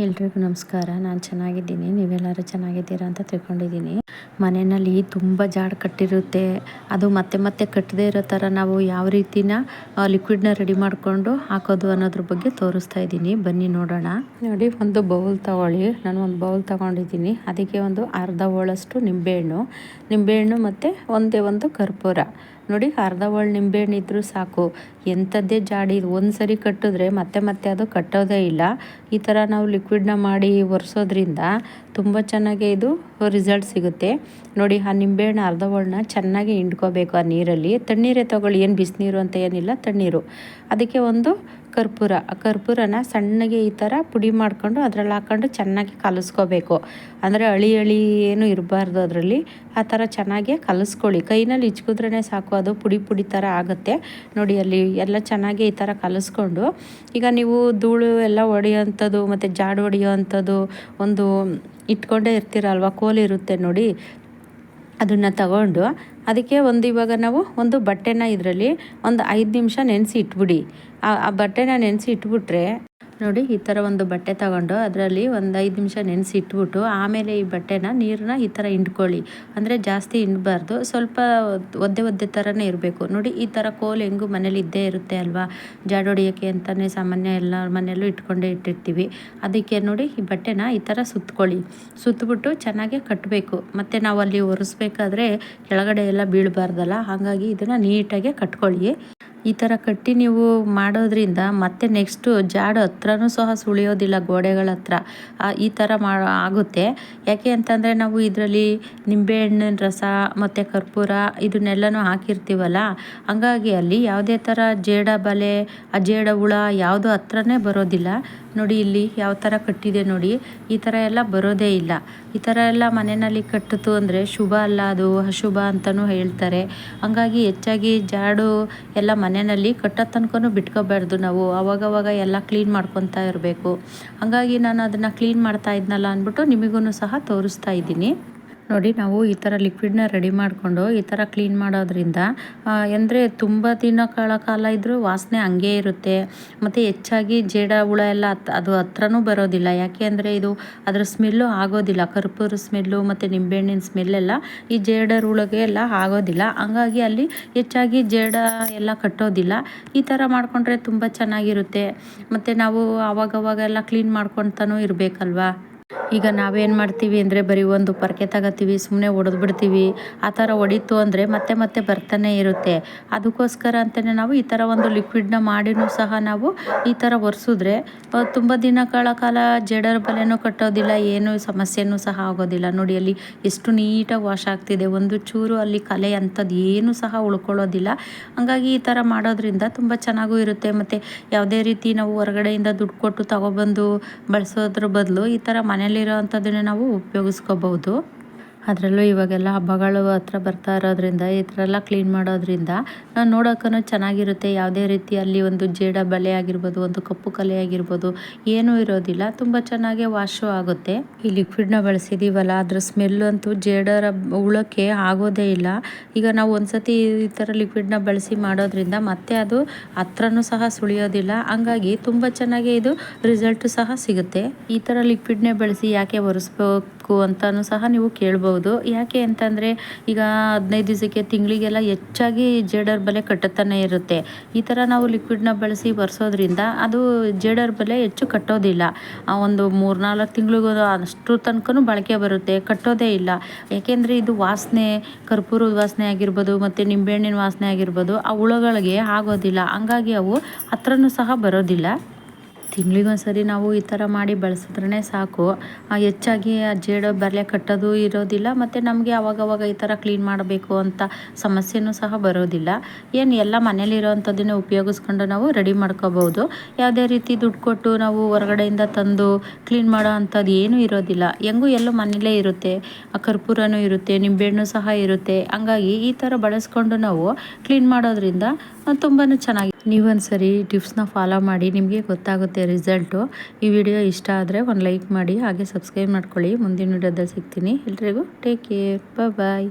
ಎಲ್ರಿಗೂ ನಮಸ್ಕಾರ. ನಾನು ಚೆನ್ನಾಗಿದ್ದೀನಿ. ನೀವೆಲ್ಲರೂ ಚೆನ್ನಾಗಿದ್ದೀರಾ ಅಂತ ತಿಳ್ಕೊಂಡಿದ್ದೀನಿ. ಮನೆಯಲ್ಲಿ ತುಂಬ ಜಾಡ್ ಕಟ್ಟಿರುತ್ತೆ. ಅದು ಮತ್ತೆ ಮತ್ತೆ ಕಟ್ಟದೇ ಇರೋ ಥರ ನಾವು ಯಾವ ರೀತಿನ ಲಿಕ್ವಿಡ್ನ ರೆಡಿ ಮಾಡಿಕೊಂಡು ಹಾಕೋದು ಅನ್ನೋದ್ರ ಬಗ್ಗೆ ತೋರಿಸ್ತಾ ಇದ್ದೀನಿ. ಬನ್ನಿ ನೋಡೋಣ. ನೋಡಿ, ಒಂದು ಬೌಲ್ ತಗೊಳ್ಳಿ. ನಾನು ಒಂದು ಬೌಲ್ ತಗೊಂಡಿದ್ದೀನಿ. ಅದಕ್ಕೆ ಒಂದು ಅರ್ಧ ಹೋಳಷ್ಟು ನಿಂಬೆಹಣ್ಣು. ನಿಂಬೆಹಣ್ಣು ಮತ್ತು ಒಂದೇ ಒಂದು ಕರ್ಪೂರ. ನೋಡಿ ಅರ್ಧ ಒಳ್ಳೆ ನಿಂಬೆಹಣ್ಣು ಇದ್ದರೂ ಸಾಕು. ಎಂಥದ್ದೇ ಜಾಡಿ ಒಂದು ಸರಿ ಕಟ್ಟಿದ್ರೆ ಮತ್ತೆ ಮತ್ತೆ ಅದು ಕಟ್ಟೋದೇ ಇಲ್ಲ. ಈ ಥರ ನಾವು ಲಿಕ್ವಿಡ್ನ ಮಾಡಿ ಒರೆಸೋದ್ರಿಂದ ತುಂಬ ಚೆನ್ನಾಗಿ ಇದು ರಿಸಲ್ಟ್ ಸಿಗುತ್ತೆ. ನೋಡಿ, ಆ ನಿಂಬೆಹಣ್ಣು ಅರ್ಧ ಒಳ್ಳನ್ನ ಚೆನ್ನಾಗಿ ಹಿಂಡ್ಕೋಬೇಕು ಆ ನೀರಲ್ಲಿ. ತಣ್ಣೀರೇ ತೊಗೊಳ್ಳಿ, ಏನು ಬಿಸಿನೀರು ಅಂತ ಏನಿಲ್ಲ, ತಣ್ಣೀರು. ಅದಕ್ಕೆ ಒಂದು ಕರ್ಪೂರ. ಕರ್ಪೂರನ ಸಣ್ಣಗೆ ಈ ಥರ ಪುಡಿ ಮಾಡಿಕೊಂಡು ಅದರಲ್ಲಿ ಹಾಕ್ಕೊಂಡು ಚೆನ್ನಾಗಿ ಕಲಿಸ್ಕೋಬೇಕು. ಅಂದರೆ ಅಳಿ ಅಳಿ ಏನು ಇರಬಾರ್ದು ಅದರಲ್ಲಿ. ಆ ಥರ ಚೆನ್ನಾಗಿ ಕಲಸ್ಕೊಳ್ಳಿ. ಕೈನಲ್ಲಿ ಇಚ್ಕಿದ್ರೇ ಸಾಕು, ಅದು ಪುಡಿ ಪುಡಿ ಥರ ಆಗುತ್ತೆ. ನೋಡಿ, ಅಲ್ಲಿ ಎಲ್ಲ ಚೆನ್ನಾಗಿ ಈ ಥರ ಕಲಸ್ಕೊಂಡು. ಈಗ ನೀವು ಧೂಳು ಎಲ್ಲ ಹೊಡೆಯೋಂಥದ್ದು ಮತ್ತು ಜಾಡು ಹೊಡೆಯೋವಂಥದ್ದು ಒಂದು ಇಟ್ಕೊಂಡೇ ಇರ್ತೀರಲ್ವ? ಕೋಲಿರುತ್ತೆ ನೋಡಿ. ಅದನ್ನು ತಗೊಂಡು ಅದಕ್ಕೆ ಒಂದು ಇವಾಗ ನಾವು ಒಂದು ಬಟ್ಟೆನ ಇದರಲ್ಲಿ ಒಂದು ಐದು ನಿಮಿಷ ನೆನೆಸಿ ಇಟ್ಬಿಡಿ ಆ ಬಟ್ಟೆನ ನೆನೆಸಿ ಇಟ್ಬಿಟ್ರೆ ನೋಡಿ, ಈ ಥರ ಒಂದು ಬಟ್ಟೆ ತಗೊಂಡು ಅದರಲ್ಲಿ ಒಂದು ಐದು ನಿಮಿಷ ನೆನೆಸಿ ಇಟ್ಬಿಟ್ಟು ಆಮೇಲೆ ಈ ಬಟ್ಟೆನ ನೀರನ್ನ ಈ ಥರ ಹಿಂಡ್ಕೊಳ್ಳಿ. ಅಂದರೆ ಜಾಸ್ತಿ ಹಿಂಡಬಾರ್ದು. ಸ್ವಲ್ಪ ಒದ್ದೆ ಒದ್ದೆ ಥರನೇ ಇರಬೇಕು. ನೋಡಿ, ಈ ಥರ ಕೋಲ್ ಹೆಂಗು ಮನೇಲಿ ಇದ್ದೇ ಇರುತ್ತೆ ಅಲ್ವಾ? ಜಾಡೊಡಿಯೋಕ್ಕೆ ಅಂತಲೇ ಸಾಮಾನ್ಯ ಎಲ್ಲ ಮನೆಯಲ್ಲೂ ಇಟ್ಕೊಂಡೇ ಇಟ್ಟಿರ್ತೀವಿ. ಅದಕ್ಕೆ ನೋಡಿ, ಈ ಬಟ್ಟೆನ ಈ ಥರ ಸುತ್ಕೊಳ್ಳಿ. ಸುತ್ತಬಿಟ್ಟು ಚೆನ್ನಾಗೆ ಕಟ್ಟಬೇಕು ಮತ್ತು ನಾವು ಅಲ್ಲಿ ಒರೆಸ್ಬೇಕಾದ್ರೆ ಕೆಳಗಡೆ ಎಲ್ಲ ಬೀಳಬಾರ್ದಲ್ಲ? ಹಾಗಾಗಿ ಇದನ್ನು ನೀಟಾಗಿ ಕಟ್ಕೊಳ್ಳಿ. ಈ ಥರ ಕಟ್ಟಿ ನೀವು ಮಾಡೋದ್ರಿಂದ ಮತ್ತೆ ನೆಕ್ಸ್ಟು ಜಾಡು ಹತ್ರನೂ ಸಹ ಸುಳಿಯೋದಿಲ್ಲ ಗೋಡೆಗಳ ಹತ್ರ. ಈ ಥರ ಮಾ, ಆಗುತ್ತೆ. ಯಾಕೆ ಅಂತಂದರೆ ನಾವು ಇದರಲ್ಲಿ ನಿಂಬೆಹಣ್ಣಿನ ರಸ ಮತ್ತು ಕರ್ಪೂರ ಇದನ್ನೆಲ್ಲನೂ ಹಾಕಿರ್ತೀವಲ್ಲ, ಹಂಗಾಗಿ ಅಲ್ಲಿ ಯಾವುದೇ ಥರ ಜೇಡ ಬಲೆ, ಆ ಜೇಡ ಹುಳ ಯಾವುದು ಹತ್ರನೇ ಬರೋದಿಲ್ಲ. ನೋಡಿ ಇಲ್ಲಿ ಯಾವ ಥರ ಕಟ್ಟಿದೆ ನೋಡಿ. ಈ ಥರ ಎಲ್ಲ ಬರೋದೇ ಇಲ್ಲ. ಈ ಥರ ಎಲ್ಲ ಮನೆಯಲ್ಲಿ ಕಟ್ಟಿತು ಅಂದರೆ ಶುಭ ಅಲ್ಲ, ಅದು ಅಶುಭ ಅಂತಲೂ ಹೇಳ್ತಾರೆ. ಹಂಗಾಗಿ ಹೆಚ್ಚಾಗಿ ಜಾಡು ಎಲ್ಲ ಮನೆಯಲ್ಲಿ ಕಟ್ಟೋ ತನಕನೂ ಬಿಟ್ಕೋಬಾರ್ದು ನಾವು. ಅವಾಗವಾಗ ಎಲ್ಲ ಕ್ಲೀನ್ ಮಾಡ್ಕೊತಾ ಇರಬೇಕು. ಹಾಗಾಗಿ ನಾನು ಅದನ್ನು ಕ್ಲೀನ್ ಮಾಡ್ತಾ ಇದ್ನಲ್ಲ ಅಂದ್ಬಿಟ್ಟು ನಿಮಗೂ ಸಹ ತೋರಿಸ್ತಾ ಇದ್ದೀನಿ. ನೋಡಿ, ನಾವು ಈ ಥರ ಲಿಕ್ವಿಡ್ನ ರೆಡಿ ಮಾಡಿಕೊಂಡು ಈ ಥರ ಕ್ಲೀನ್ ಮಾಡೋದ್ರಿಂದ ಅಂದರೆ ತುಂಬ ದಿನಗಳ ಕಾಲ ಇದ್ದರೂ ವಾಸನೆ ಹಂಗೆ ಇರುತ್ತೆ. ಮತ್ತು ಹೆಚ್ಚಾಗಿ ಜೇಡ, ಹುಳ ಎಲ್ಲ ಅದು ಹತ್ರನೂ ಬರೋದಿಲ್ಲ. ಯಾಕೆ ಅಂದರೆ ಇದು ಅದರ ಸ್ಮೆಲ್ಲು ಆಗೋದಿಲ್ಲ. ಕರ್ಪೂರ ಸ್ಮೆಲ್ಲು ಮತ್ತು ನಿಂಬೆಹಣ್ಣಿನ ಸ್ಮೆಲ್ಲೆಲ್ಲ ಈ ಜೇಡರ ಹುಳಗೆ ಎಲ್ಲ ಆಗೋದಿಲ್ಲ. ಹಂಗಾಗಿ ಅಲ್ಲಿ ಹೆಚ್ಚಾಗಿ ಜೇಡ ಎಲ್ಲ ಕಟ್ಟೋದಿಲ್ಲ. ಈ ಥರ ಮಾಡಿಕೊಂಡ್ರೆ ತುಂಬ ಚೆನ್ನಾಗಿರುತ್ತೆ. ಮತ್ತು ನಾವು ಆವಾಗವಾಗೆಲ್ಲ ಕ್ಲೀನ್ ಮಾಡ್ಕೊತಾನೂ ಇರಬೇಕಲ್ವಾ? ಈಗ ನಾವೇನು ಮಾಡ್ತೀವಿ ಅಂದರೆ ಬರೀ ಒಂದು ಪರ್ಕೆ ತಗೋತೀವಿ ಸುಮ್ಮನೆ ಒಡೆದು ಬಿಡ್ತೀವಿ. ಆ ಥರ ಹೊಡಿತು ಅಂದರೆ ಮತ್ತೆ ಮತ್ತೆ ಬರ್ತಾನೆ ಇರುತ್ತೆ. ಅದಕ್ಕೋಸ್ಕರ ಅಂತಲೇ ನಾವು ಈ ಥರ ಒಂದು ಲಿಕ್ವಿಡ್ನ ಮಾಡಿನೂ ಸಹ ನಾವು ಈ ಥರ ಒರೆಸಿದ್ರೆ ತುಂಬ ದಿನಗಳ ಕಾಲ ಜಡರ ಬಲೆನೂ ಕಟ್ಟೋದಿಲ್ಲ, ಏನು ಸಮಸ್ಯೆನೂ ಸಹ ಆಗೋದಿಲ್ಲ. ನೋಡಿ, ಅಲ್ಲಿ ಎಷ್ಟು ನೀಟಾಗಿ ವಾಶ್ ಆಗ್ತಿದೆ. ಒಂದು ಚೂರು ಅಲ್ಲಿ ಕಲೆ ಅಂಥದ್ದು ಏನೂ ಸಹ ಉಳ್ಕೊಳ್ಳೋದಿಲ್ಲ. ಹಂಗಾಗಿ ಈ ಥರ ಮಾಡೋದ್ರಿಂದ ತುಂಬ ಚೆನ್ನಾಗೂ ಇರುತ್ತೆ. ಮತ್ತು ಯಾವುದೇ ರೀತಿ ನಾವು ಹೊರಗಡೆಯಿಂದ ದುಡ್ಡು ಕೊಟ್ಟು ತಗೊಬಂದು ಬಳಸೋದ್ರ ಬದಲು ಈ ಥರ ಮನೇಲಿ ಅಂಥದ್ದನ್ನೇ ನಾವು ಉಪಯೋಗಿಸ್ಕೋಬಹುದು. ಅದರಲ್ಲೂ ಇವಾಗೆಲ್ಲ ಹಬ್ಬಗಳು ಹತ್ರ ಬರ್ತಾ ಇರೋದ್ರಿಂದ, ಈ ಥರ ಎಲ್ಲ ಕ್ಲೀನ್ ಮಾಡೋದ್ರಿಂದ ನೋಡೋಕ್ಕೂ ಚೆನ್ನಾಗಿರುತ್ತೆ. ಯಾವುದೇ ರೀತಿ ಅಲ್ಲಿ ಒಂದು ಜೇಡ ಬಲೆ ಆಗಿರ್ಬೋದು, ಒಂದು ಕಪ್ಪು ಕಲೆ ಆಗಿರ್ಬೋದು, ಏನೂ ಇರೋದಿಲ್ಲ. ತುಂಬ ಚೆನ್ನಾಗಿ ವಾಶು ಆಗುತ್ತೆ. ಈ ಲಿಕ್ವಿಡ್ನ ಬಳಸಿದ್ದೀವಲ್ಲ ಅದರ ಸ್ಮೆಲ್ ಅಂತೂ ಜೇಡರ ಉಳಕ್ಕೆ ಆಗೋದೇ ಇಲ್ಲ. ಈಗ ನಾವು ಒಂದ್ಸತಿ ಈ ಥರ ಲಿಕ್ವಿಡ್ನ ಬಳಸಿ ಮಾಡೋದ್ರಿಂದ ಮತ್ತೆ ಅದು ಹತ್ರನೂ ಸಹ ಸುಳಿಯೋದಿಲ್ಲ. ಹಂಗಾಗಿ ತುಂಬ ಚೆನ್ನಾಗಿ ಇದು ರಿಸಲ್ಟು ಸಹ ಸಿಗುತ್ತೆ. ಈ ಥರ ಲಿಕ್ವಿಡ್ನೇ ಬಳಸಿ ಯಾಕೆ ಒರೆಸ್ಬೇಕು? ಅಂತಲೂ ಸಹ ನೀವು ಕೇಳ್ಬೋದು. ಯಾಕೆ ಅಂತಂದರೆ ಈಗ ಹದಿನೈದು ದಿವಸಕ್ಕೆ ತಿಂಗಳಿಗೆಲ್ಲ ಹೆಚ್ಚಾಗಿ ಜೇಡರ್ ಬಲೆ ಕಟ್ಟುತ್ತಾನೆ ಇರುತ್ತೆ. ಈ ಥರ ನಾವು ಲಿಕ್ವಿಡ್ನ ಬಳಸಿ ಬರ್ಸೋದ್ರಿಂದ ಅದು ಜೇಡರ್ ಬಲೆ ಹೆಚ್ಚು ಕಟ್ಟೋದಿಲ್ಲ. ಒಂದು ಮೂರ್ನಾಲ್ಕು ತಿಂಗಳಿಗೂ ಅಷ್ಟು ತನಕನೂ ಬಳಕೆ ಬರುತ್ತೆ, ಕಟ್ಟೋದೇ ಇಲ್ಲ. ಯಾಕೆಂದರೆ ಇದು ವಾಸನೆ, ಕರ್ಪೂರದ ವಾಸನೆ ಆಗಿರ್ಬೋದು ಮತ್ತು ನಿಂಬೆಹಣ್ಣಿನ ವಾಸನೆ ಆಗಿರ್ಬೋದು, ಆ ಹುಳಗಳಿಗೆ ಆಗೋದಿಲ್ಲ. ಹಂಗಾಗಿ ಅವು ಹತ್ರನೂ ಸಹ ಬರೋದಿಲ್ಲ. ತಿಂಗಳಿಗೊಂದ್ಸರಿ ನಾವು ಈ ಥರ ಮಾಡಿ ಬಳಸಿದ್ರೆ ಸಾಕು. ಹೆಚ್ಚಾಗಿ ಆ ಜೇಡ ಬರಲೆ ಕಟ್ಟೋದು ಇರೋದಿಲ್ಲ, ಮತ್ತು ನಮಗೆ ಅವಾಗವಾಗ ಈ ಥರ ಕ್ಲೀನ್ ಮಾಡಬೇಕು ಅಂತ ಸಮಸ್ಯೆನೂ ಸಹ ಬರೋದಿಲ್ಲ. ಏನು ಎಲ್ಲ ಮನೇಲಿರೋವಂಥದ್ದನ್ನೇ ಉಪಯೋಗಿಸ್ಕೊಂಡು ನಾವು ರೆಡಿ ಮಾಡ್ಕೋಬೋದು. ಯಾವುದೇ ರೀತಿ ದುಡ್ಡು ಕೊಟ್ಟು ನಾವು ಹೊರಗಡೆಯಿಂದ ತಂದು ಕ್ಲೀನ್ ಮಾಡೋ ಅಂಥದ್ದು ಏನೂ ಇರೋದಿಲ್ಲ. ಹೆಂಗೂ ಎಲ್ಲೋ ಮನೇಲೇ ಇರುತ್ತೆ ಕರ್ಪೂರನೂ ಇರುತ್ತೆ, ನಿಂಬೆಹಣ್ಣು ಸಹ ಇರುತ್ತೆ. ಹಂಗಾಗಿ ಈ ಥರ ಬಳಸ್ಕೊಂಡು ನಾವು ಕ್ಲೀನ್ ಮಾಡೋದ್ರಿಂದ ತುಂಬಾ ಚೆನ್ನಾಗಿ ನೀವೊಂದ್ಸರಿ ಟಿಪ್ಸ್ನ ಫಾಲೋ ಮಾಡಿ, ನಿಮಗೆ ಗೊತ್ತಾಗುತ್ತೆ ರಿಸಲ್ಟು ಈ ವಿಡಿಯೋ ಇಷ್ಟ ಆದರೆ ಒಂದು ಲೈಕ್ ಮಾಡಿ, ಹಾಗೆ ಸಬ್ಸ್ಕ್ರೈಬ್ ಮಾಡ್ಕೊಳ್ಳಿ. ಮುಂದಿನ ವಿಡಿಯೋದಲ್ಲಿ ಸಿಗ್ತೀನಿ. ಎಲ್ರಿಗೂ ಟೇಕ್ ಕೇರ್ ಬಾಯ್